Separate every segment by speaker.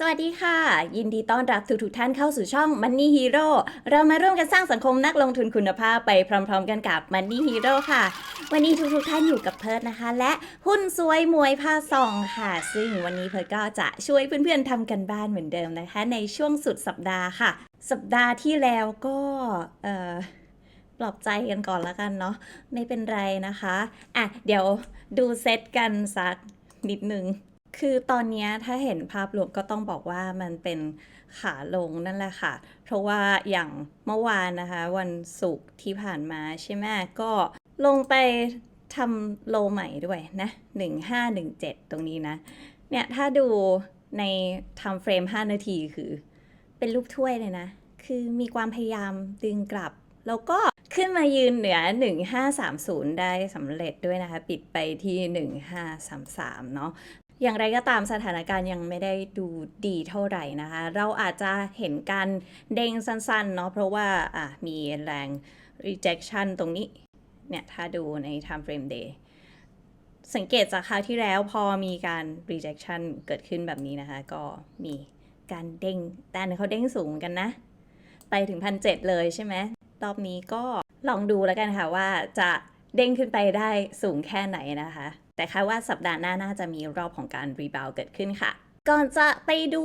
Speaker 1: สวัสดีค่ะ ยินดีต้อนรับทุกทุกท่านเข้าสู่ช่อง Money Hero เรามาร่วมกันสร้างสังคมนักลงทุนคุณภาพไปพร้อม ๆ กันกับ Money Hero ค่ะ วันนี้ทุกทุกท่านอยู่กับเพิร์ดนะคะ และหุ้นสวยมวยพาซองค่ะ ซึ่งวันนี้เพิร์ดก็จะช่วยเพื่อนๆทำกันบ้านเหมือนเดิมนะคะ ในช่วงสุดสัปดาห์ค่ะ สัปดาห์ที่แล้วก็เอ่อปลอบใจกันก่อนล้วกันเนาะไม่เป็นไรนะคะอะเดี๋ยวดูเซตกันสักนิดนึง คือตอนนี้ถ้าเห็นภาพรวมก็ต้องบอกว่ามันเป็นขาลงนั่นแหละค่ะ เพราะว่าอย่างเมื่อวานนะคะ วันศุกร์ที่ผ่านมาใช่ไหมก็ลงไปทำโลใหม่ด้วยนะ1517 ตรงนี้นะ เนี่ยถ้าดูในทำเฟรม 5 นาทีคือ เป็นรูปถ้วยเลยนะ คือมีความพยายามดึงกลับ แล้วก็ขึ้นมายืนเหนือ 1530 ได้สำเร็จด้วยนะคะ ปิดไปที่ 1533 เนาะ อย่างไรก็ตามสถานการณ์ยังไม่ได้ดูดีเท่าไหร่นะคะ เราอาจจะเห็นการเด้งสั้นๆเนาะเพราะว่าอะมีแรง rejection ตรงนี้ เนี่ย ถ้าดูใน time frame day สังเกตจากคราวที่แล้วพอมีการ rejection เกิดขึ้นแบบนี้นะคะ ก็มีการเด้ง แต่เขาเด้งสูงกันนะ ไปถึงพันเเลยใช่ไหมรอบนี้ก็ลองดูแล้วกันค่ะว่าจะเด้งขึ้นไปได้สูงแค่ไหนนะคะ แต่คาดว่าสัปดาห์หน้าน่าจะมีรอบของการรีบาวเกิดขึ้นค่ะ ก่อนจะไปดู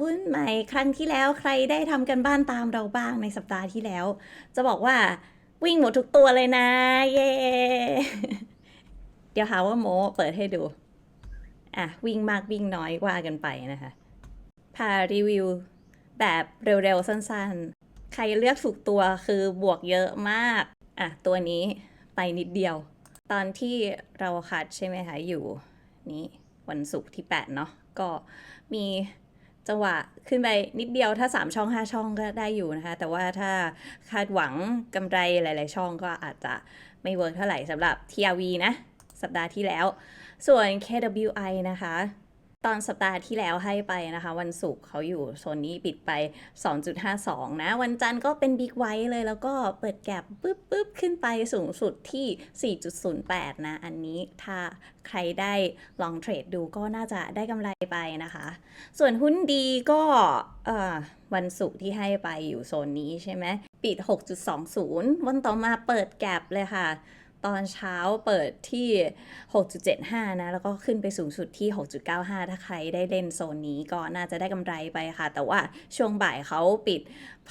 Speaker 1: หุ้นใหม่ครั้งที่แล้วใครได้ทำกันบ้านตามเราบ้างในสัปดาห์ที่แล้ว จะบอกว่าวิ่งหมดทุกตัวเลยนะ เย้เดี๋ยวหาว่าโมเปิดให้ดู อะ วิ่งมากวิ่งน้อยว่ากันไปนะคะ พารีวิวแบบเร็วๆ สั้นๆ ใครเลือกถูกตัวคือบวกเยอะมาก อะ ตัวนี้ไปนิดเดียว ตอนที่เราคัดใช่ไหมคะ อยู่นี้วันศุกร์ที่ 8 เนาะก็มีจังหวะขึ้นไปนิดเดียวถ้า 3 ช่อง 5 ช่องก็ได้อยู่นะคะ แต่ว่าถ้าคาดหวังกำไรหลาย ๆ ช่องก็อาจจะไม่เวิร์กเท่าไหร่สำหรับ TRV นะ สัปดาห์ที่แล้ว ส่วน KWI นะคะ ตอนสัปดาห์ที่แล้วให้ไปนะคะ วันศุกร์เขาอยู่โซนนี้ปิดไป 2.52 นะ วันจันทร์ก็เป็นบิ๊กไวท์เลยแล้วก็เปิดแก็บปึ๊บปึ๊บขึ้นไปสูงสุดที่ 4.08 นะ อันนี้ถ้าใครได้ลองเทรดดูก็น่าจะได้กำไรไปนะคะ ส่วนหุ้นดีก็วันศุกร์ที่ให้ไปอยู่โซนนี้ใช่ไหมปิด 6.20 วันต่อมาเปิดแก็บเลยค่ะ ตอนเช้าเปิดที่ 6.75 นะ แล้วก็ขึ้นไปสูงสุดที่ 6.95 ถ้าใครได้เล่นโซนนี้ก็น่าจะได้กำไรไปค่ะ แต่ว่าช่วงบ่ายเขาปิด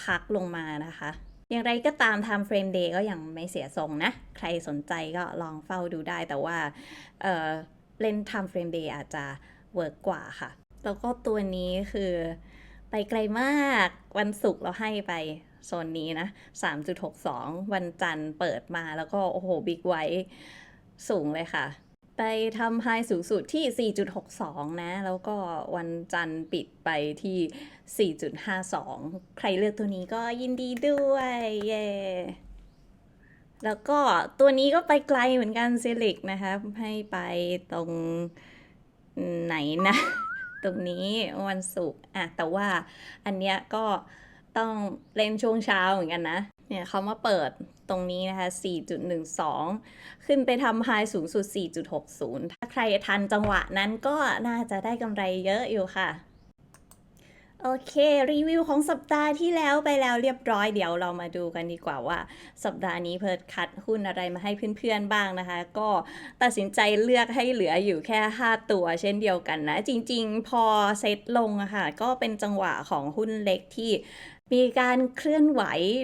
Speaker 1: พักลงมานะคะ อย่างไรก็ตาม time frame day ก็ยังไม่เสียทรงนะ ใครสนใจก็ลองเฝ้าดูได้ แต่ว่าเเล่น time frame day อาจจะเวิร์กกว่าค่ะ แล้วก็ตัวนี้คือไปไกลมากวันศุกร์เราให้ไป โซนนี้นะ 3.62 วันจันทร์เปิดมาแล้วก็โอ้โหบิ๊กไว้สูงเลยค่ะ ไปทำไฮสูงสุดที่ 4.62 นะ แล้วก็วันจันทร์ปิดไปที่ 4.52 ใครเลือกตัวนี้ก็ยินดีด้วยเย้แล้วก็ตัวนี้ก็ไปไกลเหมือนกันเซลิกนะคะให้ไปตรงไหนนะ ตรงนี้วันศุกร์อะแต่ว่าอันเนี้ยก็ ต้องเล่นช่วงเช้าเหมือนกันนะ เนี่ยเขามาเปิดตรงนี้นะคะ 4.12 ขึ้นไปทำไฮสูงสุด 4.60 ถ้าใครทันจังหวะนั้นก็น่าจะได้กำไรเยอะอยู่ค่ะ โอเค รีวิวของสัปดาห์ที่แล้วไปแล้วเรียบร้อยเดี๋ยวเรามาดูกันดีกว่าว่า สัปดาห์นี้เพิร์ดคัดหุ้นอะไรมาให้เพื่อนๆบ้างนะคะ ก็ตัดสินใจเลือกให้เหลืออยู่แค่ 5 ตัวเช่นเดียวกันนะ จริงๆ พอเซตลงอะค่ะก็เป็นจังหวะของหุ้นเล็กที่ มีการเคลื่อนไหว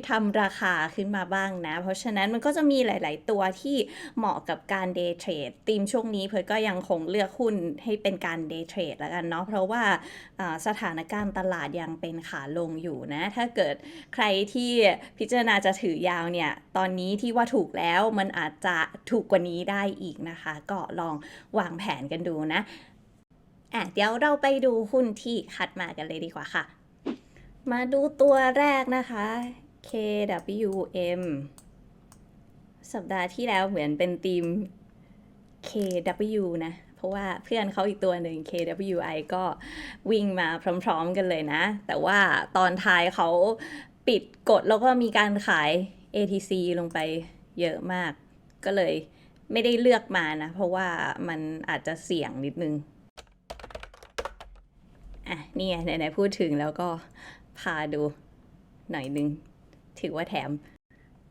Speaker 1: ทำราคาขึ้นมาบ้างนะ เพราะฉะนั้นมันก็จะมีหลาย ๆ ตัวที่เหมาะกับการเดย์เทรดทีมช่วงนี้เพิร์ดก็ยังคงเลือกหุ้นให้เป็นการเดย์เทรดแล้วกันเนาะเพราะว่าอ่าสถานการณ์ตลาดยังเป็นขาลงอยู่นะ ถ้าเกิดใครที่พิจารณาจะถือยาวเนี่ยตอนนี้ที่ว่าถูกแล้วมันอาจจะถูกกว่านี้ได้อีกนะคะ ก็ลองวางแผนกันดูนะอะเดี๋ยวเราไปดูหุ้นที่คัดมากันเลยดีกว่าค่ะ มาดูตัวแรกนะคะ KWM สัปดาห์ที่แล้วเหมือนเป็นทีม KW นะ เพราะว่าเพื่อนเขาอีกตัวหนึ่ง KWI ก็วิ่งมาพร้อมๆกันเลยนะ แต่ว่าตอนท้ายเขาปิดกดแล้วก็มีการขาย ATC ลงไปเยอะมาก ก็เลยไม่ได้เลือกมานะ เพราะว่ามันอาจจะเสี่ยงนิดนึง อะนี่ไงไหนๆพูดถึงแล้วก็ พาดูหน่อยนึง ถือว่าแถม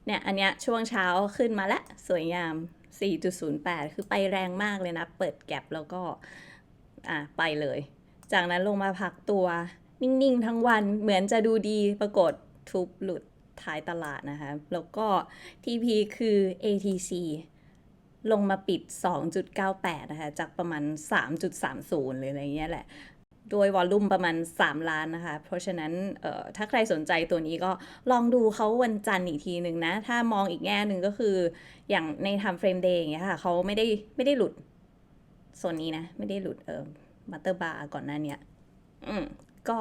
Speaker 1: เนี่ย อันเนี้ยช่วงเช้าขึ้นมาล้วสวยงาม 4.08 คือไปแรงมากเลยนะ เปิดแก็บแล้วก็อะไปเลย จากนั้นลงมาพักตัว นิ่ง ๆ ทั้งวันเหมือนจะดูดีปรากฏทุบหลุดท้ายตลาดนะคะ แล้วก็ TP คือ ATC ลงมาปิด 2.98 นะคะ จากประมาณ 3.30 หรืออะไรเงี้ยแหละ โดยวอลลุ่มประมาณ 3 ล้านนะคะ เพราะฉะนั้นถ้าใครสนใจตัวนี้ก็ลองดูเขาวันจันทร์อีกทีหนึ่งนะ ถ้ามองอีกแง่หนึ่งก็คืออย่างใน time frame day อย่างเงี้ยค่ะเขาไม่ได้ไม่ได้หลุดโซนนี้นะ ไม่ได้หลุดเออมัตเตอร์บาร์ก่อนหน้าเนี้ยอืมก็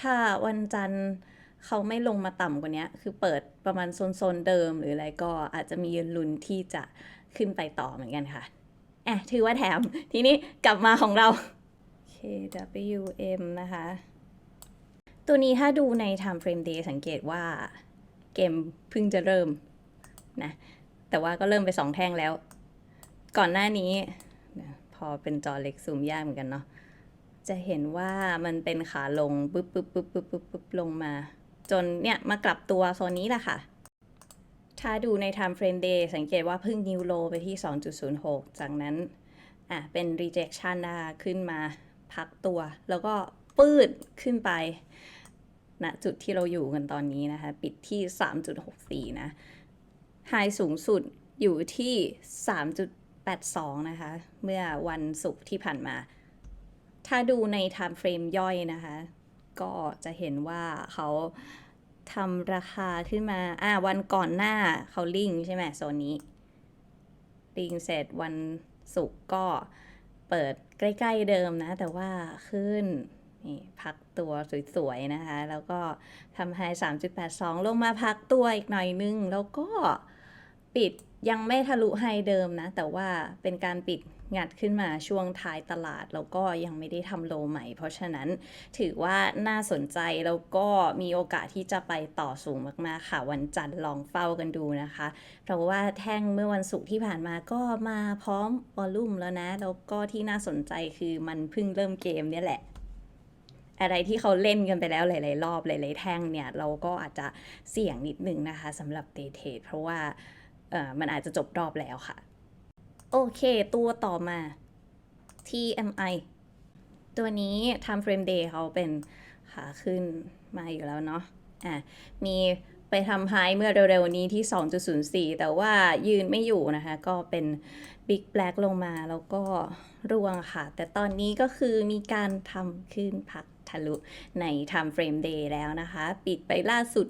Speaker 1: ถ้าวันจันทร์เขาไม่ลงมาต่ำกว่านี้คือเปิดประมาณโซนๆเดิมหรืออะไรก็อาจจะมีลุ้นที่จะขึ้นไปต่อเหมือนกันค่ะอะถือว่าแถมทีนี้กลับมาของเรา KWM นะคะ ตัวนี้ถ้าดูใน time frame day สังเกตว่าเกมเพิ่งจะเริ่มนะ แต่ว่าก็เริ่มไปสองแท่งแล้ว ก่อนหน้านี้พอเป็นจอเล็กซูมยากเหมือนกันเนาะ จะเห็นว่ามันเป็นขาลงปึ๊บปึ๊บปึ๊บปึ๊บปึ๊บปึ๊บลงมา จนเนี่ยมากลับตัวโซนนี้แหละค่ะ ถ้าดูใน time frame day สังเกตว่าเพิ่งนิวโลไปที่ 2.06 จากนั้นอะเป็น rejection นะคะขึ้นมา พักตัว แล้วก็ปืดขึ้นไปณนะจุดที่เราอยู่กันตอนนี้นะคะ ปิดที่ 3.64 นะไฮสูงสุดอยู่ที่ 3.82 นะคะ เมื่อวันศุกร์ที่ผ่านมา ถ้าดูใน time frame ย่อยนะคะ ก็จะเห็นว่าเขาทำราคาขึ้นมา อ่า วันก่อนหน้าเขาลิงก์ใช่ไหมโซนนี้ ลิงก์เสร็จวันศุกร์ก็ เปิดใกล้ ๆเดิมนะ แต่ว่าขึ้นนี่พักตัวสวยๆนะคะ แล้วก็ทำไฮ3.82 ลงมาพักตัวอีกหน่อยนึง แล้วก็ปิดยังไม่ทะลุไฮเดิมนะ แต่ว่าเป็นการปิด งัดขึ้นมาช่วงท้ายตลาด แล้วก็ยังไม่ได้ทำโลใหม่ เพราะฉะนั้นถือว่าน่าสนใจแล้วก็มีโอกาสที่จะไปต่อสูงมากๆ ค่ะ วันจันทร์ลองเฝ้ากันดูนะคะ เพราะว่าแท่งเมื่อวันศุกร์ที่ผ่านมาก็มาพร้อมวอลลุ่มแล้วนะ แล้วก็ที่น่าสนใจคือมันเพิ่งเริ่มเกมเนี่ยแหละอะไรที่เขาเล่นกันไปแล้วหลาย ๆ รอบหลาย ๆ แท่งเนี่ยเราก็อาจจะเสี่ยงนิดนึงนะคะสำหรับเดเทเพราะว่ามันอาจจะจบรอบแล้วค่ะ โอเค ตัวต่อมา TMI ตัวนี้ time frame day เขาเป็นขาขึ้นมาอยู่แล้วเนาะอะมีไปทำไฮเมื่อเร็วๆนี้ที่ 2.04 แต่ว่ายืนไม่อยู่นะคะ ก็เป็น Big Black ลงมาแล้วก็ร่วงค่ะ แต่ตอนนี้ก็คือมีการทำขึ้นพัก ทะลุใน time frame day แล้วนะคะ ปิดไปล่าสุด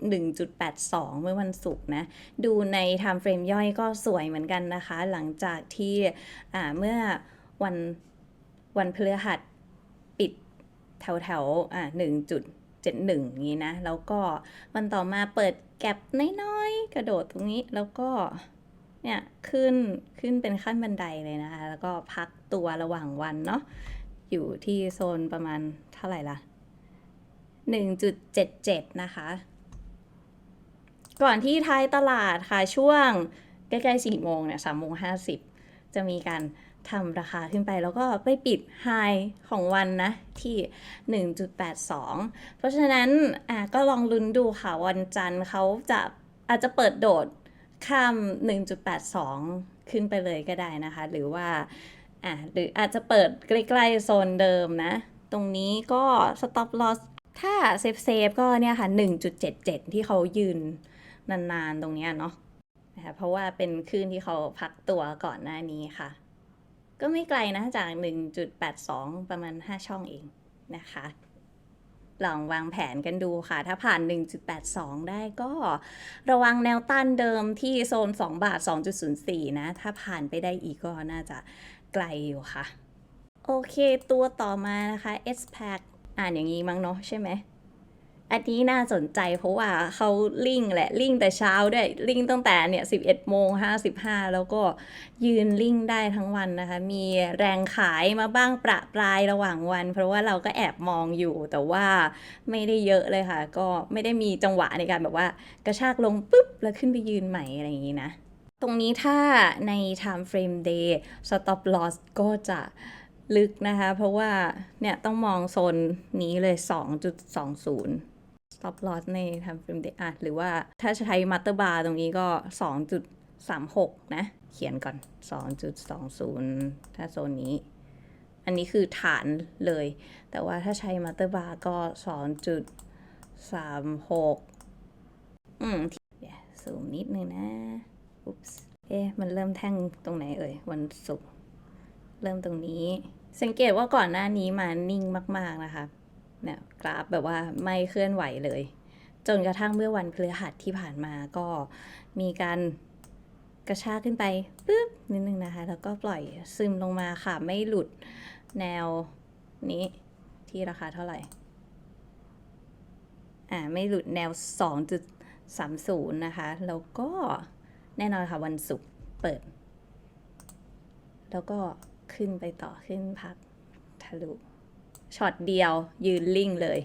Speaker 1: 1.82 เมื่อวันศุกร์นะ ดูใน time frame ย่อยก็สวยเหมือนกันนะคะ หลังจากที่เมื่อวันวันพฤหัสปิดแถวแถวอ่า1.71อย่งนี้นะ แล้วก็วันต่อมาเปิดแก็บน้อยๆ กระโดดตรงนี้แล้วก็เนี่ยขึ้นขึ้นเป็นขั้นบันไดเลยนะคะ แล้วก็พักตัวระหว่างวันเนาะอยู่ที่โซนประมาณเท่าไหร่ล่ะ 1.77 นะคะ ก่อนที่ท้ายตลาดค่ะช่วงใกล้ๆ4โมงเนี่ย3โมง50จะมีการทำราคาขึ้นไปแล้วก็ไปปิดไฮของวันนะ ที่ 1.82 เพราะฉะนั้นอะก็ลองลุ้นดูค่ะ วันจันทร์เขาจะอาจจะเปิดโดดข้าม 1.82 ขึ้นไปเลยก็ได้นะคะ หรือว่าอะหรืออาจจะเปิดใกล้ๆโซนเดิมนะ ตรงนี้ก็ stop loss ถ้าเซฟเซฟก็เนี่ยค่ะ 1.77 ที่เขายืนนานๆตรงเนี้ยเนาะนะคะเพราะว่าเป็นคลื่นที่เขาพักตัวก่อนหน้านี้ค่ะ ก็ไม่ไกลนะจาก 1.82 ประมาณ 5 ช่องเองนะคะ ลองวางแผนกันดูค่ะ ถ้าผ่าน 1.82 ได้ก็ระวังแนวต้านเดิมที่โซน 2 บาท 2.04 นะ ถ้าผ่านไปได้อีกก็น่าจะไกลอยู่ค่ะ โอเคตัวต่อมานะคะ S Pack อ่านอย่างนี้มั้งเนาะใช่ไหมอันนี้น่าสนใจเพราะว่าเขาลิงแหละลิงแต่เช้าด้วยลิงตั้งแต่เนี่ย11โมง55แล้วก็ยืนลิงได้ทั้งวันนะคะ มีแรงขายมาบ้างประปรายระหว่างวัน เพราะว่าเราก็แอบมองอยู่แต่ว่าไม่ได้เยอะเลยค่ะ ก็ไม่ได้มีจังหวะในการแบบว่ากระชากลงปุ๊บ แล้วขึ้นไปยืนใหม่อะไรอย่างนี้นะ ตรงนี้ถ้าใน time frame day stop loss ก็จะ ลึกนะคะ เพราะว่าเนี่ยต้องมองโซนนี้เลย 2.20 stop loss ใน time frame day อะหรือว่าถ้าใช้ master bar ตรงนี้ก็ 2.36 นะ เขียนก่อน 2.20 ถ้าโซนนี้ อันนี้คือฐานเลย แต่ว่าถ้าใช้ master bar ก็ 2.36 อืมเดี๋ยวซูมนิดนึงนะ อุ๊ปส์เอ๊ะ มันเริ่มแท่งตรงไหนเอ่ย วันศุกร์เริ่มตรงนี้ สังเกตว่าก่อนหน้านี้มานิ่งมาก ๆนะคะเนี่ยกราฟแบบว่าไม่เคลื่อนไหวเลย จนกระทั่งเมื่อวันพฤหัสที่ผ่านมาก็มีการกระชากขึ้นไปปึ๊บนิดนึงนะคะ แล้วก็ปล่อยซึมลงมาค่ะ ไม่หลุดแนวนี้ที่ราคาเท่าไหร่ อ่า ไม่หลุดแนว 2.30 นะคะ แล้วก็แน่นอนค่ะวันศุกร์เปิด แล้วก็ ขึ้นไปต่อขึ้นพักทะลุช็อตเดียวยืนลิ่งเลย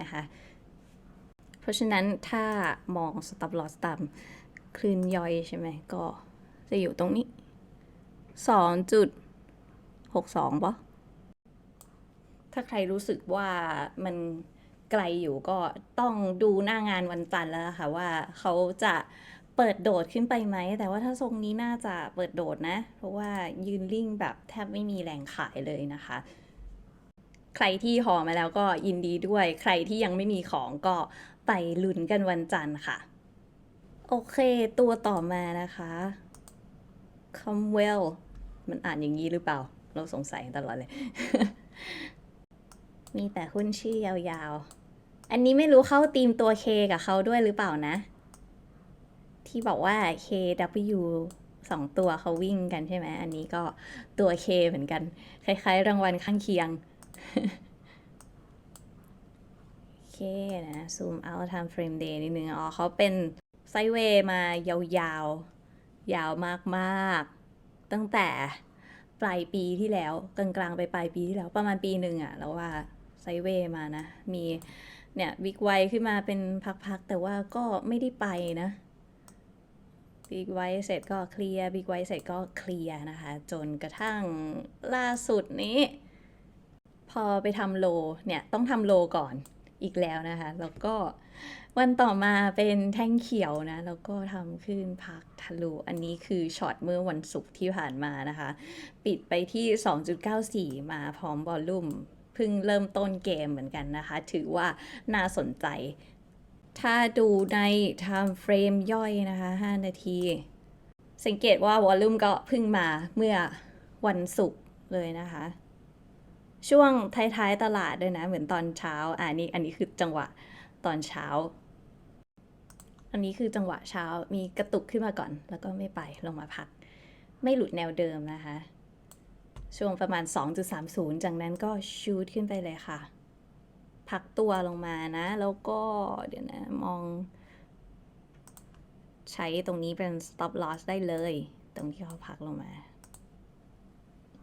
Speaker 1: นะคะ เพราะฉะนั้นถ้ามอง stop loss ตามคลื่นย่อยใช่ไหมก็จะอยู่ตรงนี้ 2.62ปะถ้าใครรู้สึกว่ามันไกลอยู่ก็ต้องดูหน้างานวันจันทร์แล้วค่ะว่าเขาจะ เปิดโดดขึ้นไปไหม แต่ว่าถ้าทรงนี้น่าจะเปิดโดดนะ เพราะว่ายืนลิ่งแบบแทบไม่มีแรงขายเลยนะคะ ใครที่ห่อมาแล้วก็ยินดีด้วย ใครที่ยังไม่มีของก็ไปลุ้นกันวันจันทร์ค่ะ โอเค ตัวต่อมานะคะ c o m w e l l มันอ่านอย่างนี้หรือเปล่า เราสงสัยตลอดเลย มีแต่หุ้นชื่อยาวๆ อันนี้ไม่รู้เข้าตีมตัว K กับเขาด้วยหรือเปล่านะ ที่บอกว่า KW สองตัวเขาวิ่งกันใช่ไหม อันนี้ก็ตัว K เหมือนกัน คล้ายๆ รางวัลข้างเคียง โอเคนะซูมเอา time frame day นิดนึง อ๋อเขาเป็นไซเวย์มายาวๆ ยาวมากๆ ตั้งแต่ปลายปีที่แล้ว กลางๆ ไปปลายปีที่แล้ว ประมาณปีหนึ่งอะแล้วว่าไซเวย์มานะ มีเนี่ยวิกไวขึ้นมาเป็นพักๆ แต่ว่าก็ไม่ได้ไปนะ บิ๊กไวเสร็จก็เคลียร์บิ๊กไวเสร็จก็เคลียร์นะคะ จนกระทั่งล่าสุดนี้ พอไปทำโลเนี่ยต้องทำโลก่อนอีกแล้วนะคะ แล้วก็วันต่อมาเป็นแท่งเขียวนะ แล้วก็ทำขึ้นพักทะลุ อันนี้คือช็อตเมื่อวันศุกร์ที่ผ่านมานะคะ ปิดไปที่ 2.94 มาพร้อมบอลลุ่มเพิ่งเริ่มต้นเกมเหมือนกันนะคะ ถือว่าน่าสนใจ ถ้าดูใน time frame ย่อยนะคะ 5 นาที สังเกตว่าวอลลุ่มก็เพิ่งมาเมื่อวันศุกร์เลยนะคะ ช่วงท้ายๆตลาดด้วยนะ เหมือนตอนเช้าอ่านี่อันนี้คือจังหวะตอนเช้า อันนี้คือจังหวะเช้ามีกระตุกขึ้นมาก่อน แล้วก็ไม่ไปลงมาพัก ไม่หลุดแนวเดิมนะคะ ช่วงประมาณ 2.30 จากนั้นก็ชูดขึ้นไปเลยค่ะ พักตัวลงมานะ แล้วก็เดี๋ยวนะมองใช้ตรงนี้เป็น stop loss ได้เลย ตรงที่เขาพักลงมา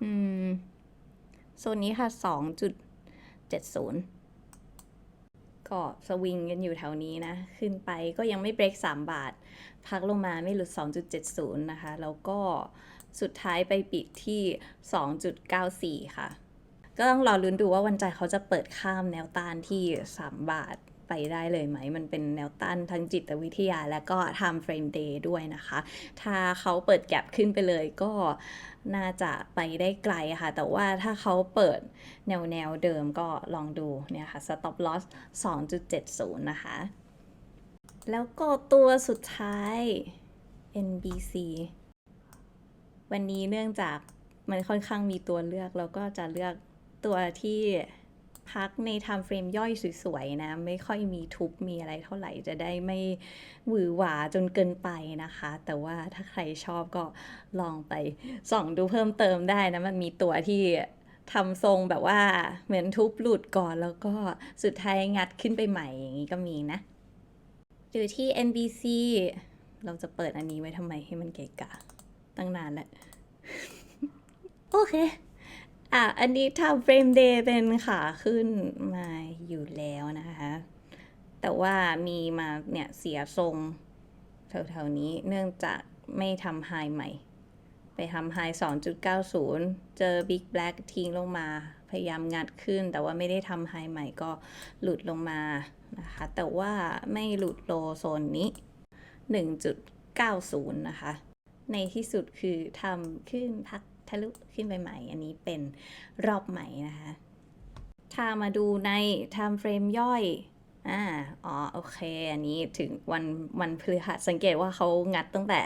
Speaker 1: อืม โซนนี้ค่ะ 2.70 ก็สวิงกันอยู่แถวนี้นะ ขึ้นไปก็ยังไม่เบรก3 บาท พักลงมาไม่หลุด 2.70 นะคะ แล้วก็สุดท้ายไปปิดที่ 2.94 ค่ะ ก็ต้องรอลุ้นดูว่าวันจันทร์เขาจะเปิดข้ามแนวต้านที่ 3 บาทไปได้เลยไหม มันเป็นแนวต้านทางจิตวิทยาและก็ time frame day ด้วยนะคะ ถ้าเขาเปิดแก็บขึ้นไปเลยก็น่าจะไปได้ไกลค่ะ แต่ว่าถ้าเขาเปิดแนวแนวเดิมก็ลองดูเนี่ยค่ะ stop loss 2.70 นะคะ แล้วก็ตัวสุดท้าย NBC วันนี้เนื่องจากมันค่อนข้างมีตัวเลือก เราก็จะเลือก ตัวที่พักใน time frame ย่อยสวยๆนะ ไม่ค่อยมีทุบมีอะไรเท่าไหร่จะได้ไม่หวือหวาจนเกินไปนะคะ แต่ว่าถ้าใครชอบก็ลองไปส่องดูเพิ่มเติมได้นะ มันมีตัวที่ทำทรงแบบว่าเหมือนทุบหลุดก่อนแล้วก็สุดท้ายงัดขึ้นไปใหม่อย่างนี้ก็มีนะอยู่ที่ NBC เราจะเปิดอันนี้ไว้ทำไมให้มันเกะกะตั้งนานแล้ว โอเค อะ อันนี้ทำเฟรมเดย์เป็นขาขึ้นมาอยู่แล้วนะคะ แต่ว่ามีมาเนี่ยเสียทรงแถวๆนี้เนื่องจากไม่ทำไฮใหม่ ไปทำไฮ2.90 เจอ Big Black ทิ้งลงมา พยายามงัดขึ้น แต่ว่าไม่ได้ทำไฮใหม่ก็หลุดลงมานะคะ แต่ว่าไม่หลุดโลโซนนี้ 1.90 นะคะ ในที่สุดคือทำขึ้นพัก ทะลุขึ้นไปใหม่ อันนี้เป็นรอบใหม่นะคะ ถ้ามาดูใน time frame ย่อยอ่าอ๋อ โอเค อันนี้ถึงวันวันพฤหัสสังเกตว่าเขางัดตั้งแต่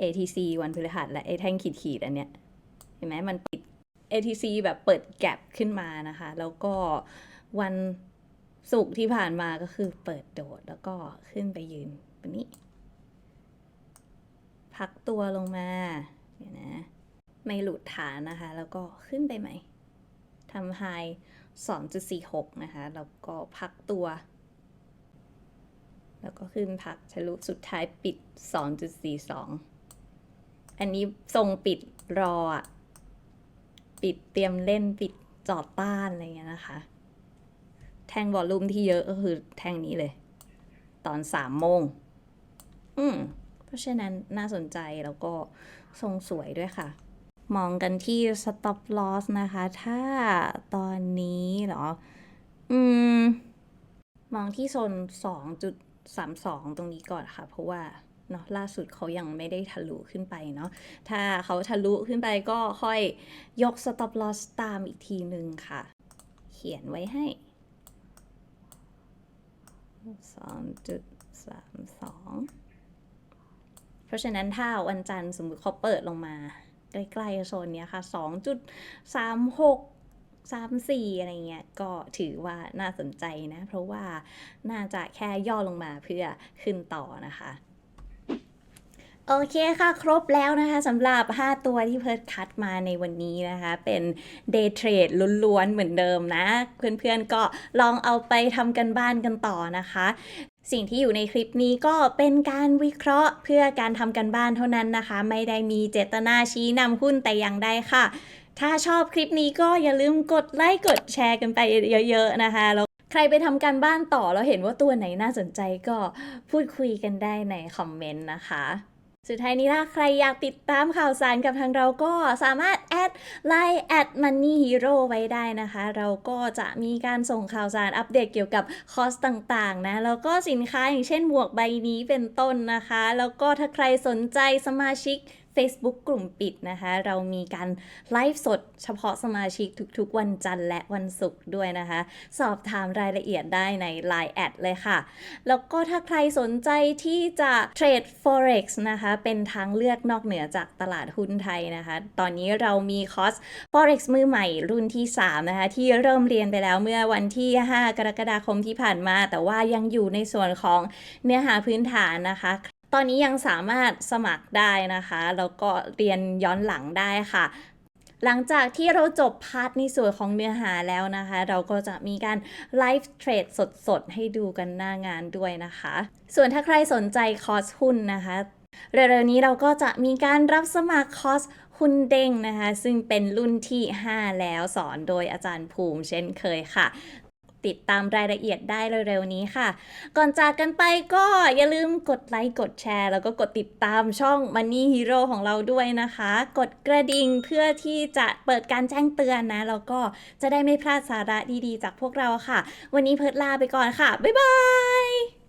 Speaker 1: ATC วันพฤหัสและไอแท่งขีดๆอันเนี้ยเห็นไหมมันปิด ATC แบบเปิดแกลบขึ้นมานะคะ แล้วก็วันศุกร์ที่ผ่านมาก็คือเปิดโดดแล้วก็ขึ้นไปยืนแบบนี้ พักตัวลงมาเดี๋ยวนะ ไม่หลุดฐานนะคะ แล้วก็ขึ้นไปใหม่ทำไฮ2.46 นะคะ แล้วก็พักตัว แล้วก็ขึ้นพักทะลุสุดท้ายปิด 2.42 อันนี้ทรงปิดรอ ปิดเตรียมเล่นปิดจอดต้านอะไรเงี้ยนะคะ แทงวอลลุ่มที่เยอะก็คือแทงนี้เลย ตอนสามโมง อืม เพราะฉะนั้นน่าสนใจแล้วก็ทรงสวยด้วยค่ะ มองกันที่ stop loss นะคะ ถ้าตอนนี้เหรอ อืม มองที่โซน 2.32 ตรงนี้ก่อนค่ะ เพราะว่าเนาะล่าสุดเขายังไม่ได้ทะลุขึ้นไปเนาะถ้าเขาทะลุขึ้นไปก็ค่อยยก stop loss ตามอีกทีหนึ่งค่ะ เขียนไว้ให้ 2.32 เพราะฉะนั้นถ้าวันจันทร์สมมุติเขาเปิดลงมา ใกล้ๆโซนเนี้ยค่ะ 2.36 34 อะไรเงี้ย ก็ถือว่าน่าสนใจนะ เพราะว่าน่าจะแค่ย่อลงมาเพื่อขึ้นต่อนะคะโอเคค่ะ ครบแล้วนะคะสำหรับ 5 ตัวที่เพิร์ดคัดมาในวันนี้นะคะ เป็น Day Trade ล้วนๆ เหมือนเดิมนะ เพื่อนๆก็ลองเอาไปทำกันบ้านกันต่อนะคะ สิ่งที่อยู่ในคลิปนี้ก็เป็นการวิเคราะห์เพื่อการทำกันบ้านเท่านั้นนะคะ ไม่ได้มีเจตนาชี้นำหุ้นแต่อย่างใดค่ะ ถ้าชอบคลิปนี้ก็อย่าลืมกดไลค์กดแชร์กันไปเยอะๆนะคะแล้วใครไปทำการบ้านต่อแล้วเห็นว่าตัวไหนน่าสนใจก็พูดคุยกันได้ในคอมเมนต์นะคะ สุดท้ายนี้ถ้าใครอยากติดตามข่าวสารกับทางเราก็สามารถแอ ดไลน์แอดมันนี่ฮีโร่ไว้ได้นะคะ เราก็จะมีการส่งข่าวสารอัปเดตเกี่ยวกับคอสต่างๆนะแล้วก็สินค้าอย่างเช่นหมวกใบนี้เป็นต้นนะคะ แล้วก็ถ้าใครสนใจสมาชิก Facebook กลุ่มปิดนะคะ เรามีการไลฟ์สดเฉพาะสมาชิกทุกๆ วันจันทร์และวันศุกร์ด้วยนะคะ สอบถามรายละเอียดได้ใน Line แอดเลยค่ะ แล้วก็ถ้าใครสนใจที่จะเทรด Forex นะคะ เป็นทางเลือกนอกเหนือจากตลาดหุ้นไทยนะคะ ตอนนี้เรามีคอร์ส Forex มือใหม่รุ่นที่ 3 นะคะ ที่เริ่มเรียนไปแล้วเมื่อวันที่ 5 กรกฎาคมที่ผ่านมา แต่ว่ายังอยู่ในส่วนของเนื้อหาพื้นฐานนะคะ ตอนนี้ยังสามารถสมัครได้นะคะ แล้วก็เรียนย้อนหลังได้ค่ะ หลังจากที่เราจบพาร์ทในส่วนของเนื้อหาแล้วนะคะ เราก็จะมีการไลฟ์เทรดสดๆ ให้ดูกันหน้างานด้วยนะคะ ส่วนถ้าใครสนใจคอร์สหุ้นนะคะเร็วๆนี้เราก็จะมีการรับสมัครคอร์สหุ้นเด้งนะคะ ซึ่งเป็นรุ่นที่ 5 แล้วสอนโดยอาจารย์ภูมิเช่นเคยค่ะ ติดตามรายละเอียดได้เร็วๆนี้ค่ะ ก่อนจากกันไปก็อย่าลืมกดไลค์กดแชร์ แล้วก็กดติดตามช่อง Money Hero ของเราด้วยนะคะ กดกระดิ่งเพื่อที่จะเปิดการแจ้งเตือนนะ แล้วก็จะได้ไม่พลาดสาระดีๆ จากพวกเราค่ะ วันนี้เพิร์ดลาไปก่อนค่ะ บ๊ายบาย